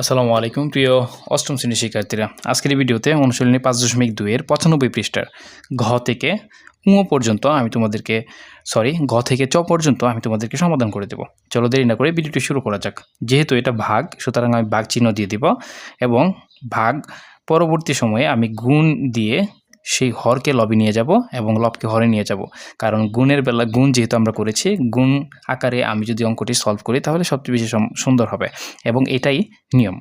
আসসালামু আলাইকুম, প্রিয় অষ্টম শ্রেণির শিক্ষার্থীরা। আজকের ভিডিওতে অনুশীলনী পাঁচ দশমিক দুইয়ের পঁচানব্বই পৃষ্ঠার ঘ থেকে উঁ পর্যন্ত আমি তোমাদেরকে সরি ঘ থেকে চ পর্যন্ত আমি তোমাদেরকে সমাধান করে দেবো। চলো দেরি না করে ভিডিওটি শুরু করা যাক। যেহেতু এটা ভাগ, সুতরাং আমি ভাগ চিহ্ন দিয়ে দিব এবং ভাগ পরবর্তী সময়ে আমি গুণ দিয়ে সেই হরকে লবে নিয়ে যাব এবং লবকে হরে নিয়ে যাব। কারণ গুণের বেলা, গুণ যেহেতু আমরা করেছি, গুণ আকারে আমি যদি অঙ্কটি সলভ করি, তাহলে সবচেয়ে বেশি সুন্দর হবে এবং এটাই নিয়ম।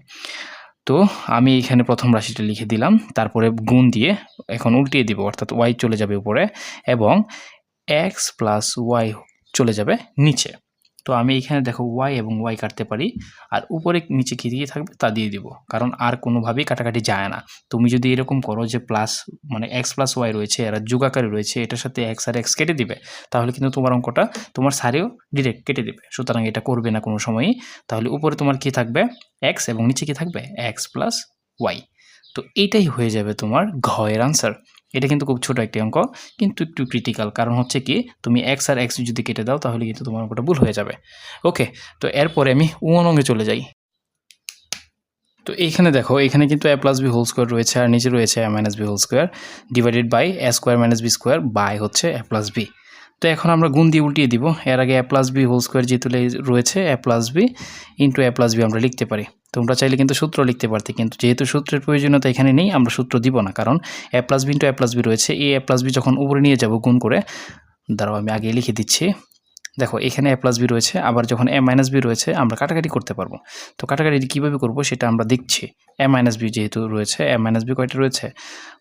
তো আমি এখানে প্রথম রাশিটা লিখে দিলাম, তারপরে গুণ দিয়ে এখন উল্টিয়ে দিব, অর্থাৎ ওয়াই চলে যাবে উপরে এবং এক্স প্লাস ওয়াই চলে যাবে নিচে। তো আমি এখানে দেখো ওয়াই এবং ওয়াই কাটতে পারি। আর উপরে নিচে কী দিয়ে থাকবে? তা দিয়ে দিব। কারণ আর কোনোভাবেই কাটাকাটি যায় না। তুমি যদি এরকম করো যে প্লাস মানে এক্স প্লাস ওয়াই রয়েছে, এরা যুগাকারে রয়েছে, এটার সাথে এক্স আর এক্স কেটে দিবে, তাহলে কিন্তু তোমার অঙ্কটা, তোমার সারেও ডিরেক্ট কেটে দিবে। সুতরাং এটা করবে না কোনো সময়ই। তাহলে উপরে তোমার কি থাকবে? এক্স এবং নিচে কি থাকবে? এক্স প্লাস ওয়াই তো এইটাই হয়ে যাবে তোমার ঘয়ের আনসার এটা কিন্তু খুব ছোট একটি অঙ্ক, কিন্তু একটু ক্রিটিক্যাল কারণ হচ্ছে কি, তুমি এক্স আর এক্স যদি কেটে দাও, তাহলে কিন্তু তোমার অঙ্কটা ভুল হয়ে যাবে। ওকে তো এরপরে আমি উন অঙ্গে চলে যাই। তো এইখানে দেখো, এখানে কিন্তু A plus B whole square রয়েছে, আর নিচে রয়েছে A minus B whole square divided by A square minus B square by হচ্ছে এ প্লাস বি তো এখন আমরা গুণ দিয়ে উল্টিয়ে দিব। এর আগে A plus B whole square যেহেতু রয়েছে A plus B into A plus B আমরা লিখতে পারি। তোমরা চাইলে কিন্তু সূত্র লিখতে পারতে, কিন্তু যেহেতু সূত্রের প্রয়োজনীয়তা এখানে নেই, আমরা সূত্র দিব না, কারণ A plus B into A plus B রয়েছে। এই এ প্লাস বি যখন উপরে নিয়ে যাব গুণ করে, দাঁড়াও আমি আগে লিখে দিচ্ছি। দেখো, এখানে এ প্লাস বি রয়েছে, আবার যখন এ মাইনাস বি রয়েছে, আমরা কাটাকাটি করতে পারব। তো কাটাকাটি কীভাবে করব সেটা আমরা দেখছি। এ মাইনাস বি যেহেতু রয়েছে, এ মাইনাস বি কয়টা রয়েছে?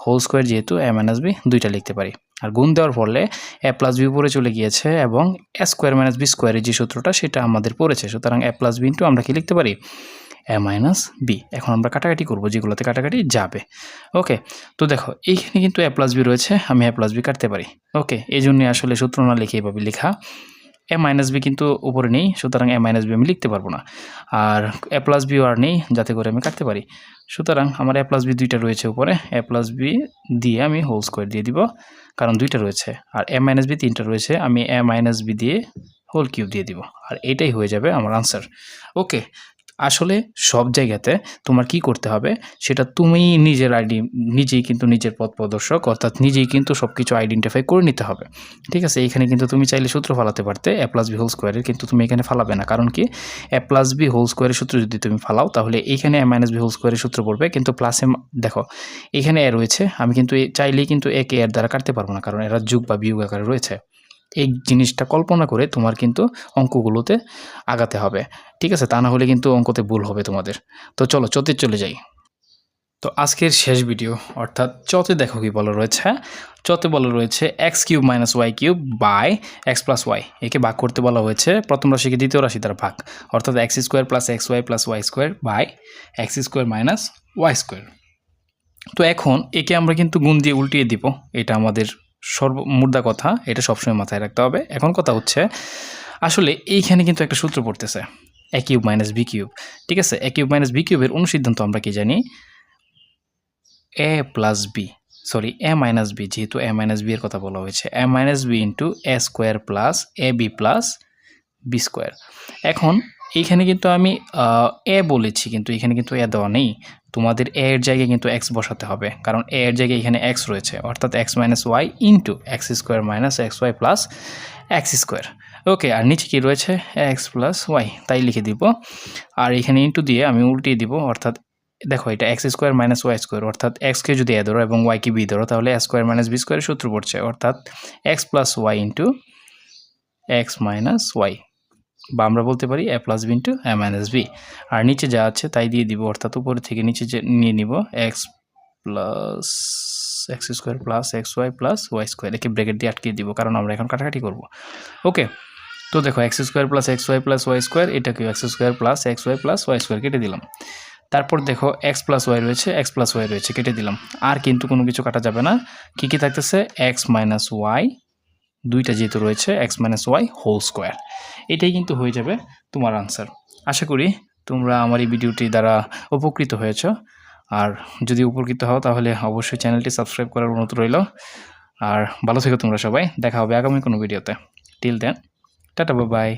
হোল স্কোয়ার যেহেতু, এ মাইনাস বি দুইটা লিখতে পারি। আর গুণ দেওয়ার ফলে এ প্লাস বি উপরে চলে গিয়েছে এবং এ স্কোয়ার মাইনাস বি স্কোয়ারের যে সূত্রটা, সেটা আমাদের পড়েছে। সুতরাং এ প্লাস বি ইন্টু আমরা কি লিখতে পারি? এ মাইনাস বি এখন আমরা কাটাকাটি করব, যেগুলোতে কাটাকাটি যাবে। ওকে তো দেখো, এইখানে কিন্তু এ প্লাস বি রয়েছে, আমি এ প্লাস বি কাটতে পারি। ওকে এই জন্যই আসলে সূত্র না লিখে এভাবে লেখা। এ মাইনাস বি কিন্তু উপরে নেই, সুতরাং এ মাইনাস বি আমি লিখতে পারব না। আর এ প্লাস বিও আর নেই, যাতে করে আমি কাটতে পারি। সুতরাং আমার এ প্লাস বি দুইটা রয়েছে উপরে এ প্লাস বি দিয়ে আমি হোল স্কোয়ার দিয়ে দিব, কারণ দুইটা রয়েছে। আর এ মাইনাস বি তিনটা রয়েছে, আমি এ মাইনাস বি দিয়ে হোল কিউব দিয়ে দিব। আর এটাই হয়ে যাবে আমার আনসার ওকে আসলে সব জায়গাতে তোমার কি করতে হবে? সেটা তুমি নিজের আইডি, নিজেই কিন্তু নিজের পথ প্রদর্শক, অর্থাৎ নিজেই কিন্তু সব কিছু আইডেন্টিফাই করে নিতে হবে। ঠিক আছে? এখানে কিন্তু তুমি চাইলে সূত্র ফালাতে পারতে। এ প্লাস বি হোল স্কোয়ারের কিন্তু তুমি এখানে ফালাবে না। কারণ কি? এ প্লাস বি হোল স্কোয়ারের সূত্র যদি তুমি ফালাও, তাহলে এইখানে এ মাইনাস বি হোল স্কোয়ারের সূত্র পড়বে। কিন্তু প্লাসে দেখো এখানে এ রয়েছে। আমি কিন্তু চাইলেই কিন্তু একে এর দ্বারা কাটতে পারব না। কারণ এরা যুগ বা বিয়োগ আকারে রয়েছে। এই জিনিসটা কল্পনা করে তোমার কিন্তু অঙ্কগুলোতে আগাতে হবে। ঠিক আছে? তা না হলে কিন্তু অঙ্কতে ভুল হবে তোমাদের। তো চলো চতে চলে যাই। তো আজকের শেষ ভিডিও অর্থাৎ চতে দেখো কি বলা রয়েছে চতে বলা রয়েছে x cube minus y cube by x plus y একে ভাগ করতে বলা হয়েছে প্রথম রাশিকে দ্বিতীয় রাশি দ্বারা ভাগ। অর্থাৎ x square plus x y plus y square by x square minus y square তো এখন একে আমরা কিন্তু গুণ দিয়ে উল্টিয়ে দিব। এটা আমাদের সর্ব মুদ্রা কথা, এটা সবসময় মাথায় রাখতে হবে। এখন কথা হচ্ছে, আসলে এইখানে কিন্তু একটা সূত্র পড়তেছে a cube minus b cube. ঠিক আছে? এ কিউব মাইনাস বি কিউবের অনুসিদ্ধান্ত আমরা কি জানি? A plus b sorry a minus b যেহেতু এ মাইনাস বি এর কথা বলা হয়েছে। A minus b into a square plus a b plus b square এখন, এইখানে কিন্তু আমি এ বলেছি, কিন্তু এখানে কিন্তু এ দেওয়া নেই। তোমাদের এ এর জায়গায় কিন্তু এক্স বসাতে হবে। কারণ এ এর জায়গায় এখানে এক্স রয়েছে। অর্থাৎ x minus y into x square minus x y plus x square okay আর নিচে কি রয়েছে? এক্স প্লাস ওয়াই তাই লিখে দিব। আর এখানে ইন্টু দিয়ে আমি উল্টিয়ে দিব। অর্থাৎ দেখো, এটা x square minus y square অর্থাৎ এক্সকে যদি এ ধরো এবং ওয়াইকে বি ধরো, তাহলে এ স্কোয়ার মাইনাস বি স্কোয়ারের সূত্র পড়ছে। অর্থাৎ x plus y into x minus y বা আমরা বলতে পারি a plus b into a minus b আর নিচে যা আছে তাই দিয়ে দিব, অর্থাৎ উপরে থেকে নিচে যে নিয়ে নিব x plus x square plus x y plus y square একে ব্রেকেট দিয়ে আটকে দিব, কারণ আমরা এখন কাটাকাটি করব। ওকে তো দেখো x square plus x y plus y square এটাকে x square plus x y plus y square কেটে দিলাম। তারপর দেখো এক্স প্লাস ওয়াই রয়েছে এক্স প্লাস ওয়াই রয়েছে, কেটে দিলাম। আর কিন্তু কোনো কিছু কাটা যাবে না। কী কী থাকতেছে? এক্স মাইনাস ওয়াই দুইটা যেহেতু রয়েছে x minus y whole square এটাই কিন্তু হয়ে যাবে তোমার আনসার আশা করি তোমরা আমার এই ভিডিওটি দ্বারা উপকৃত হয়েছ। আর যদি উপকৃত হও, তাহলে অবশ্যই চ্যানেলটি সাবস্ক্রাইব করার অনুরোধ রইল। আর ভালো থেকো তোমরা সবাই। দেখা হবে আগামী কোনো ভিডিওতে টিল দেন টাটা বাই